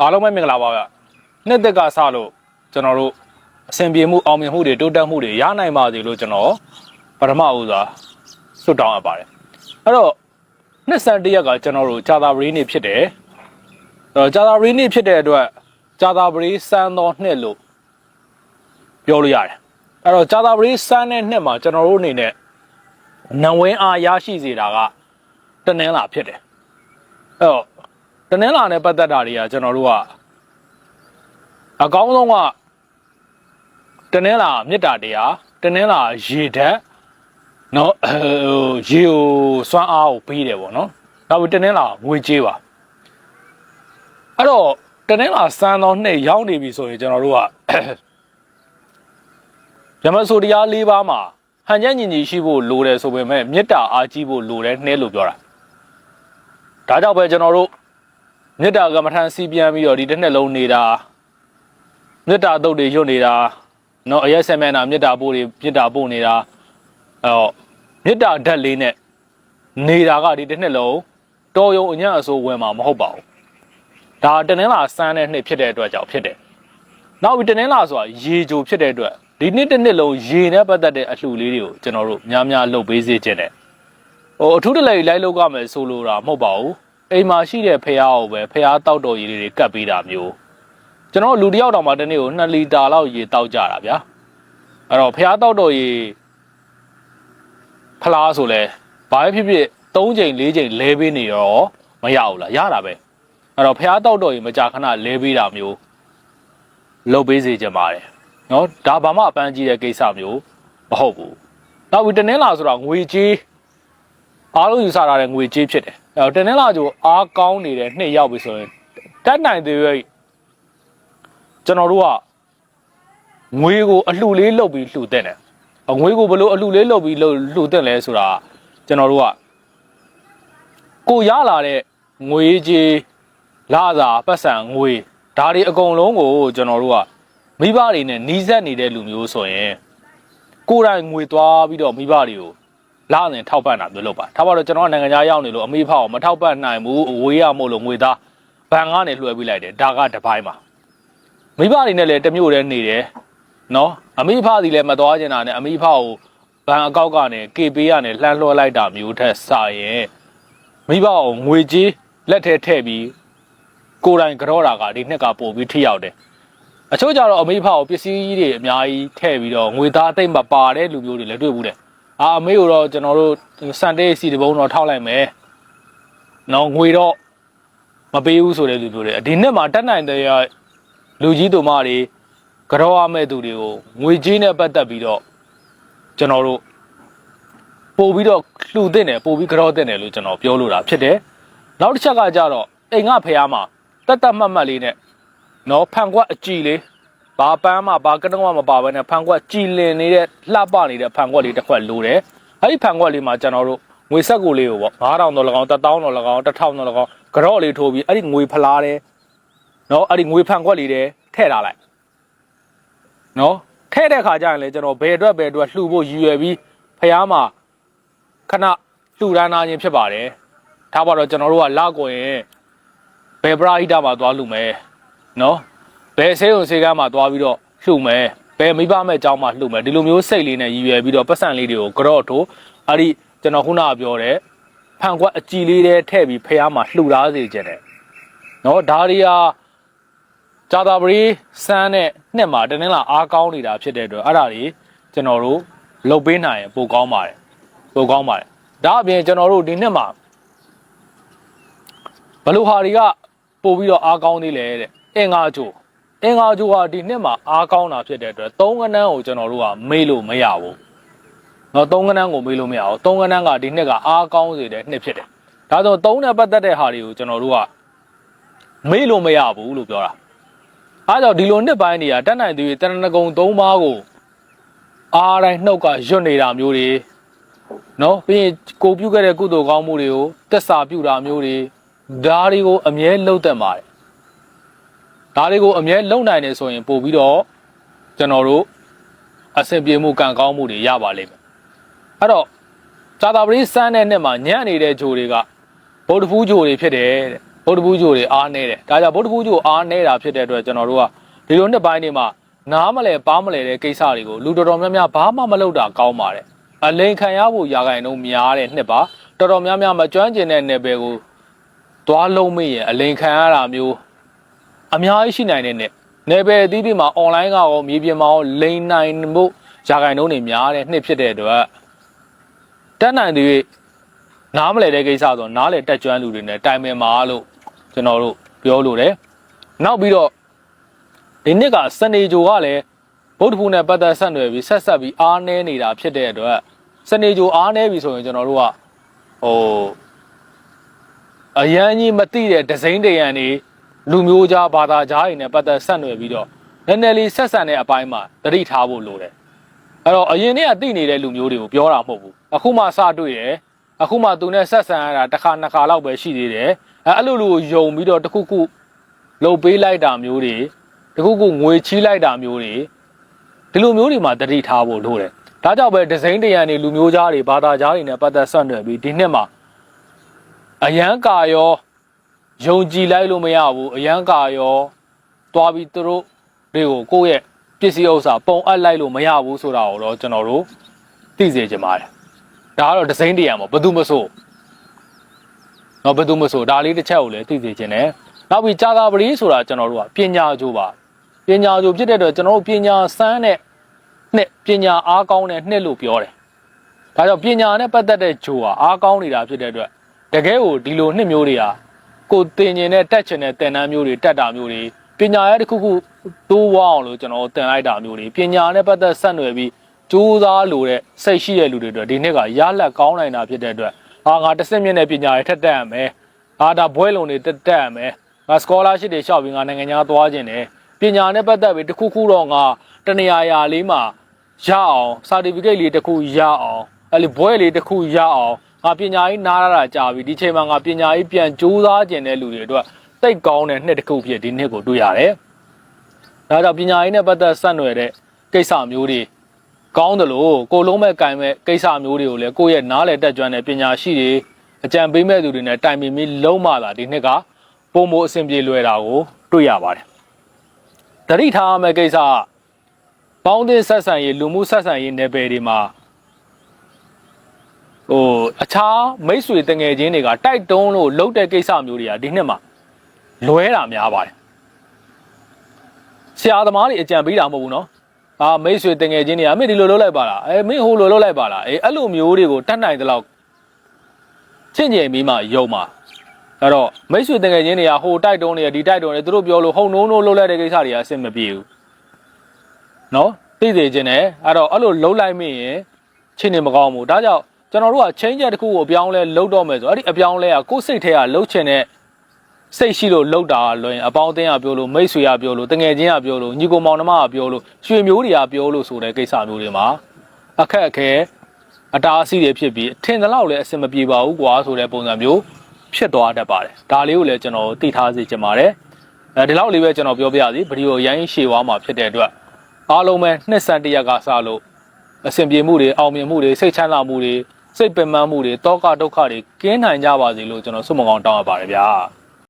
အားလုံးပဲမင်္ဂလာပါဗျနှစ်သက်ကစလို့ကျွန်တော်တို့အဆင်ပြေမှုအောင်မြင်မှုတွေတိုးတက်မှုတွေရနိုင်ပါစေလို့ကျွန်တော်ပထမဦးစွာဆွတ်တောင်းအပ်ပါတယ်အဲ့တော့နှစ်ဆန်တရက်ကကျွန်တော်တို့ဂျာသာပရီနေ့ဖြစ်တယ်အဲ့တော့ဂျာသာပရီနေ့ဖြစ်တဲ့အတွက်ဂျာသာပရီစမ်းသောနှစ်လို့ပြောလို့ရတယ်အဲ့တော့ဂျာသာပရီစမ်းတဲ့နှစ်မှာကျွန်တော်တို့အနေနဲ့နံဝင်းအားရရှိစေတာကတနင်္လာဖြစ်တယ်အဲ့တော့ တနင်္လာနဲ့ပတ်သက်တာတွေကကျွန်တော်တို့ကအကောင်းဆုံးကတနင်္လာမေတ္တာတရားတနင်္လာရေဓာတ်နော်ရေကိုစွမ်းအားကိုပေးတယ်ပေါ့နော်နောက်ပြီးတနင်္လာငွေကြေးပါအဲ့တော့တနင်္လာစမ်းတော့နှစ်ရောက်နေပြီဆိုရင်ကျွန်တော်တို့ကယမဆိုတရား၄ပါးမှာဟန်ချက်ညီညီရှိဖို့လိုတယ်ဆိုပေမဲ့မေတ္တာအားကြီးဖို့လိုတယ်နှဲလို့ပြောတာဒါကြောင့်ပဲကျွန်တော်တို့ မေတ္တာကမ္မထန်စီပြန်ပြီးတော့ဒီတစ်နှစ်လုံးနေတာမေတ္တာတုတ်တွေရွတ်နေတာနော်အရက်ဆက်မဲ့နာမေတ္တာပို့တွေမေတ္တာပို့နေတာအဲတော့မေတ္တာဓာတ်လေးနဲ့နေတာကဒီတစ်နှစ်လုံးတော်ရုံအညံ့အစိုးဝင်မှာမဟုတ်ပါဘူးဒါတနင်္လာစမ်းတဲ့နှစ်ဖြစ်တဲ့အတွက်ကြောင့်ဖြစ်တယ်နောက်ပြီးတနင်္လာဆိုတာရေကြိုဖြစ်တဲ့အတွက်ဒီနှစ်တစ်နှစ်လုံးရေနဲ့ပတ်သက်တဲ့အလှူလေးတွေကိုကျွန်တော်တို့များများလုပ်ပေးစေခြင်းတယ်ဟိုအထူးတလဲလိုက်လောက်ကမယ်ဆိုလိုတာမဟုတ်ပါဘူး အိမ်မှာရှိတဲ့ဖះကိုပဲဖះတောက်တော်ရည်လေးတွေကတ်ပေးတာမျိုးကျွန်တော်လူတစ်ယောက်တောင်မှတစ်နေ့ကို2လီတာလောက်ရေတောက်ကြတာဗျာအဲ့တော့ဖះတောက်တော်ရည်ဖလားဆိုလဲဘာပဲဖြစ်ဖြစ်3ချိန်4ချိန်လဲပေးနေရောမရဘူးလားရတာပဲအဲ့တော့ဖះတောက်တော်ရည်မကြာခဏလဲပေးတာမျိုးလုပ်ပေးစေချင်ပါတယ်နော်ဒါဘာမှအပန်းကြီးတဲ့ကိစ္စမျိုးမဟုတ်ဘူးနောက်ပြီးတနင်္လာဆိုတော့ငွေကြီး အားလုံးယူဆထားတဲ့ငွေကြေးဖြစ်တယ်အဲတော့တနင်္လာကျိုအားကောင်းနေတဲ့နှစ်ရောက်ပြီဆိုရင်တက်နိုင်သေးရဲ့ကျွန်တော်တို့ကငွေကိုအလှလေးလုပ်ပြီးလှူတဲ့တယ်အငွေကိုဘယ်လိုအလှလေးလုပ်ပြီးလှူလှူတဲ့လဲဆိုတာကျွန်တော်တို့ကကိုရလာတဲ့ငွေကြေးလာစာပတ်စံငွေဒါတွေအကုန်လုံးကိုကျွန်တော်တို့ကမိဘတွေနဲ့နီးစပ်နေတဲ့လူမျိုးဆိုရင်ကိုယ်တိုင်ငွေသွားပြီးတော့မိဘတွေကို လာရင်ထောက်ပံ့တာမျိုးလုပ်ပါထားပါတော့ကျွန်တော်ကနိုင်ငံခြားရောက်နေလို့အမေဖောက်မထောက်ပံ့နိုင်ဘူးအဝေးရမို့လို့ငွေသားဘဏ်ကနေလွှဲပေးလိုက်တယ်ဒါကတစ်ပိုင်းပါမိဘတွေနဲ့လည်းတမျိုးတည်းနေတယ်နော်အမေဖစီလည်းမသွားကျင်တာနဲ့အမေဖောက်ကိုဘဏ်အကောက်ကနေ KP ကနေလှမ်းလွှဲလိုက်တာမျိုးထက်စရင်မိဘကိုငွေကြေးလက်ထဲထည့်ပြီးကိုယ်တိုင်ကြောတာကဒီနှစ်ကပို့ပြီးထိရောက်တယ်အချို့ကြတော့အမေဖောက်ကိုပစ္စည်းတွေအများကြီးထည့်ပြီးတော့ငွေသားအသိမ့်မပါတဲ့လူမျိုးတွေလည်းတွေ့ဘူးတယ် အာအမေကိုတော့ကျွန်တော်တို့စန်တေးစီတဘုံတော့ထောက်လိုက်မယ်။နော်ငွေတော့မပေးဘူးဆိုတဲ့လူတို့တွေဒီနှစ်မှာတက်နိုင်တဲ့လူကြီးတို့မတွေကြောရမဲ့သူတွေကိုငွေကြီးနဲ့ပတ်သက်ပြီးတော့ကျွန်တော်တို့ပို့ပြီးတော့လှူတဲ့တယ်ပို့ပြီးကြောတဲ့တယ်လို့ကျွန်တော်ပြောလို့တာဖြစ်တယ်။နောက်တစ်ချက်ကကြတော့အိမ်ကဖះမှာတက်တက်မှတ်မှတ်လေးနဲ့နော်ဖန်ကွက်အကြည်လေး ဘာပန်းမှဘာကတုံးမှမပါဘဲနဲ့ဖန်ခွက်ကြည်လင်နေတဲ့လှပနေတဲ့ဖန်ခွက်လေးတစ်ခွက်လိုတယ်။အဲဒီဖန်ခွက်လေးမှာကျွန်တော်တို့ငွေဆက်ကိုလေးကိုပေါ့9000တော့၎င်း1000တော့၎င်း1000တော့၎င်းကြော့လေးထိုးပြီးအဲ့ဒီငွေဖလားတဲ့နော်အဲ့ဒီငွေဖန်ခွက်လေးတဲ့ထည့်ထားလိုက်နော်ထည့်တဲ့ခါကျရင်လေကျွန်တော်ဘယ်အတွက်ဘယ်အတွက်လှူဖို့ရည်ရွယ်ပြီးဖះမှာခဏလှူဒန်းနာခြင်းဖြစ်ပါတယ်။ဒါပါတော့ကျွန်တော်တို့ကလောက်ကိုရင်ဘယ်ပရာဟိတမှာသွားလှူမယ်နော် ဘယ်ဆေးုံဆေးကမ်းမှာသွားပြီးတော့လှူမယ်ဘယ်မိဘမဲ့အကြောင်းမှာလှူမယ်ဒီလိုမျိုးစိတ်လေးနဲ့ရည်ရွယ်ပြီးတော့ပတ်စံလေးတွေကိုကြော့ထိုးအဲ့ဒီကျွန်တော်ခုနကပြောတဲ့ဖန်ခွက်အကြည်လေးတွေထည့်ပြီးဖះမှာလှူသားစေခြင်းတယ်နော်ဒါရီယာဂျာတာပရီစမ်းတဲ့နှစ်မှာတနင်္လာအားကောင်းနေတာဖြစ်တဲ့အတွက်အဲ့ဒါတွေကျွန်တော်တို့လုတ်ပေးနိုင်ရင်ပိုကောင်းပါတယ်ပိုကောင်းပါတယ်ဒါအပြင်ကျွန်တော်တို့ဒီနှစ်မှာဘလူဟာတွေကပို့ပြီးတော့အားကောင်းသေးလေတဲ့အင်္ဂါချို အင်္ဂါချိုဟာဒီနှစ်မှာအားကောင်းတာဖြစ်တဲ့အတွက်သုံးကနန်းကိုကျွန်တော်တို့ကမေးလို့မရဘူး။နော်သုံးကနန်းကိုမေးလို့မရဘူး။သုံးကနန်းကဒီနှစ်ကအားကောင်းစေတဲ့နှစ်ဖြစ်တယ်။ဒါဆိုသုံးနဲ့ပတ်သက်တဲ့ဟာတွေကိုကျွန်တော်တို့ကမေးလို့မရဘူးလို့ပြောတာ။အားကြောင့်ဒီလိုနှစ်ပိုင်းတွေကတက်နိုင်သူတရဏဂုံသုံးပါးကိုအားတိုင်းနှုတ်ကရွတ်နေတာမျိုးတွေနော်ပြီးရင်ကိုပြုတ်ခဲ့တဲ့ကုသိုလ်ကောင်းမှုတွေကိုတက်စာပြုတာမျိုးတွေဒါတွေကိုအမြဲလှုပ်သက်ပါတယ် ဒါတွေကိုအမြဲလုံနိုင်နေဆိုရင်ပို့ပြီးတော့ကျွန်တော်တို့အဆင်ပြေမှုကံကောင်းမှုတွေရပါလိမ့်မယ်အဲ့တော့ဇာတာပရိစမ်းတဲ့နှစ်မှာညံ့နေတဲ့ဂျိုတွေကဗုဒ္ဓဖူးဂျိုတွေဖြစ်တယ်တဲ့ဗုဒ္ဓဘူးကျိုတွေအားနေတယ်ဒါကြောင့်ဗုဒ္ဓဘူးကျိုအားနေတာဖြစ်တဲ့အတွက်ကျွန်တော်တို့ကဒီလိုနှစ်ပိုင်းတွေမှာနားမလဲပါမလဲတဲ့ကိစ္စတွေကိုလူတော်တော်များများဘာမှမလုပ်တာကောင်းပါတယ်အလိန်ခံရဖို့ရာဂိုင်တော့များတဲ့နှစ်ပါတော်တော်များများမကျွမ်းကျင်တဲ့နယ်ပယ်ကိုသွားလုံးမရင်အလိန်ခံရတာမျိုး အများကြီးရှိနိုင်တဲ့နှစ်နယ်ပယ်အသီးသီးမှာ online ကရောမြေပြင်မှာရောလိန်နိုင်မှုရာဂိုင်တော့နေများတဲ့နှစ်ဖြစ်တဲ့အတွက်တက်နိုင်တဲ့နားမလဲတဲ့ကိစ္စဆိုတော့နားလေတက်ကျွမ်းလူတွေနဲ့တိုင်ပင်ပါလို့ကျွန်တော်တို့ပြောလို့တယ်နောက်ပြီးတော့ဒီနှစ်ကစနေဂျိုကလည်းဗုဒ္ဓဖူးနဲ့ပတ်သက်ဆက်နွယ်ပြီးဆက်ဆက်ပြီးအားနည်းနေတာဖြစ်တဲ့အတွက်စနေဂျိုအားနည်းပြီဆိုရင်ကျွန်တော်တို့ကဟိုအရန်ကြီးမသိတဲ့ဒဇိန်တရံနေ လူမျိုးကြားဘာသာကြားတွေနဲ့ပတ်သက်ဆက်နွယ်ပြီးတော့နည်းနည်းလေးဆက်ဆံတဲ့အပိုင်းမှာတတိထားဖို့လိုတယ်အဲ့တော့အရင်နေ့ကသိနေတဲ့လူမျိုးတွေကိုပြောတာမဟုတ်ဘူးအခုမှစတွေ့တယ်အခုမှသူနဲ့ဆက်ဆံရတာတစ်ခါနှစ်ခါလောက်ပဲရှိသေးတယ်အဲအဲ့လိုလူကိုယုံပြီးတော့တစ်ခုခုလှုပ်ပေးလိုက်တာမျိုးတွေတခုခုငွေချီးလိုက်တာမျိုးတွေဒီလိုမျိုးတွေမှာတတိထားဖို့လိုတယ်ဒါကြောင့်ပဲဒီဇိန်တရံတွေလူမျိုးသားတွေဘာသာကြားတွေနဲ့ပတ်သက်ဆက်နွယ်ပြီးဒီနှစ်မှာအရန်ကာရော ယုံကြည်လိုက်လို့မရဘူးအရန်ကာရောတွားပြီးသူတို့တွေကိုကိုယ့်ရဲ့ပစ္စည်းဥစ္စာပုံအပ်လိုက်လို့မရဘူးဆိုတာကိုတော့ကျွန်တော်တို့သိစေချင်ပါတယ်ဒါကတော့ဒီဇိန်တရံပေါ့ဘယ်သူမဆိုတော့ဘယ်သူမဆိုဒါလေးတစ်ချက်ကိုလည်းသိစေချင်တယ်နောက်ပြီးကြာသာပတိဆိုတာကျွန်တော်တို့ကပညာကြိုးပါပညာကြိုးဖြစ်တဲ့အတွက်ကျွန်တော်တို့ပညာစမ်းတဲ့နှစ်ပညာအားကောင်းတဲ့နှစ်လို့ပြောတယ်ဒါကြောင့်ပညာနဲ့ပတ်သက်တဲ့ဂျိုးဟာအားကောင်းနေတာဖြစ်တဲ့အတွက်တကယ်ကိုဒီလိုနှစ်မျိုးတွေဟာ ကိုယ်သင်ကျင်တဲ့တက်ချင်တဲ့သင်တန်းမျိုးတွေတက်တာမျိုးတွေပညာရဲ့တစ်ခုခုတိုးဝအောင်လို့ကျွန်တော်သင်လိုက်တာမျိုးတွေပညာနဲ့ပတ်သက်ဆက်နွယ်ပြီးကြိုးစားလို့တဲ့စိတ်ရှိတဲ့လူတွေအတွက်ဒီနှစ်ကရလက်ကောင်းနိုင်တာဖြစ်တဲ့အတွက်ဟာငါတစ်စက်မြင့်တဲ့ပညာတွေထက်တက်ရမယ်ဟာဒါဘွဲလုံးတွေတက်တက်ရမယ်ငါစကောလာရှစ်တွေရှောက်ပြီးငါနိုင်ငံခြားသွားခြင်းတယ်ပညာနဲ့ပတ်သက်ပြီးတစ်ခုခုတော့ငါတနေရာရာလေးမှာရအောင် certificate လေးတစ်ခုရအောင်အဲ့ဒီဘွဲလေးတစ်ခုရအောင် ငါပညာရေးနားရတာကြာပြီဒီချိန်မှာငါပညာရေးပြန်ကြိုးစားခြင်းတဲ့လူတွေအတွက်တိတ်ကောင်းတဲ့နှစ်တစ်ခုဖြစ်ဒီနှစ်ကိုတွေ့ရတယ်ဒါကြောင့်ပညာရေးနဲ့ပတ်သက်ဆက်နွယ်တဲ့ကိစ္စမျိုးတွေကောင်းတယ်လို့ကိုလုံးမဲ့ကင်မဲ့ကိစ္စမျိုးတွေကိုလည်းကိုယ့်ရဲ့နားလည်တက်ကြွတဲ့ပညာရှိတွေအကြံပေးမဲ့သူတွေနဲ့တိုင်ပင်ပြီးလုံးမလာဒီနှစ်ကပုံမိုအဆင်ပြေလွယ်တာကိုတွေ့ရပါတယ်တတိထားရမယ့်ကိစ္စကပေါင်းသင်းဆက်ဆံရေးလူမှုဆက်ဆံရေးနယ်ပယ်တွေမှာ ဟိုအခြားမိတ်ဆွေတငယ်ချင်းတွေကတိုက်တုံးလို့လှုပ်တဲ့ကိစ္စမျိုးတွေကဒီနှစ်မှာလွဲတာများပါတယ်ဆရာသမားတွေအကြံပေးတာမဟုတ်ဘူးနော်အာမိတ်ဆွေတငယ်ချင်းတွေကမင်းဒီလိုလုပ်လိုက်ပါလားအဲမင်းဟိုလိုလုပ်လိုက်ပါလားအဲအဲ့လိုမျိုးတွေကိုတတ်နိုင်တဲ့လောက်ချင့်ကျင်ပြီးမှယုံမှာအဲ့တော့မိတ်ဆွေတငယ်ချင်းတွေကဟိုတိုက်တုံးတွေဒီတိုက်တုံးတွေသူတို့ပြောလို့ဟုံနှုံးနှုံးလုပ်လိုက်တဲ့ကိစ္စတွေကအဆင်မပြေဘူးနော်သိသေးခြင်းနဲ့အဲ့တော့အဲ့လိုလှုပ်လိုက်မိရင်ချင်းနေမကောင်းဘူးဒါကြောင့် ကျွန်တော်တို့က change တစ်ခုကိုအပြောင်းလဲလှုပ်တော့မယ်ဆိုအဲ့ဒီအပြောင်းလဲကကိုယ်စိတ်ထဲကလှုပ်ချင်တဲ့စိတ်ရှိလို့လှုပ်တာလွင်အပေါင်းအသင်းကပြောလို့မိတ်ဆွေကပြောလို့တငယ်ချင်းကပြောလို့ညီကိုမောင်နှမကပြောလို့ရွှေမျိုးတွေကပြောလို့ဆိုတဲ့ကိစ္စမျိုးတွေမှာအခက်အခဲအတားအဆီးတွေဖြစ်ပြီးထင်သလောက်လည်းအဆင်မပြေပါဘူးကွာဆိုတဲ့ပုံစံမျိုးဖြစ်သွားတတ်ပါတယ်ဒါလေးကိုလည်းကျွန်တော်သိထားစေချင်ပါတယ်အဲဒီလောက်လေးပဲကျွန်တော်ပြောပြရစီဗီဒီယိုရိုင်းရှည်သွားမှာဖြစ်တဲ့အတွက်အားလုံးပဲနှစ်ဆန်တရက်ကစလို့အဆင်ပြေမှုတွေအောင်မြင်မှုတွေစိတ်ချမ်းသာမှုတွေ စိတ်ပင်ပန်းမှုတွေတောကဒုက္ခတွေကင်းနိုင်ကြပါစေလို့ကျွန်တော်ဆုမကောင်းတောင်းရပါတယ်ဗျာ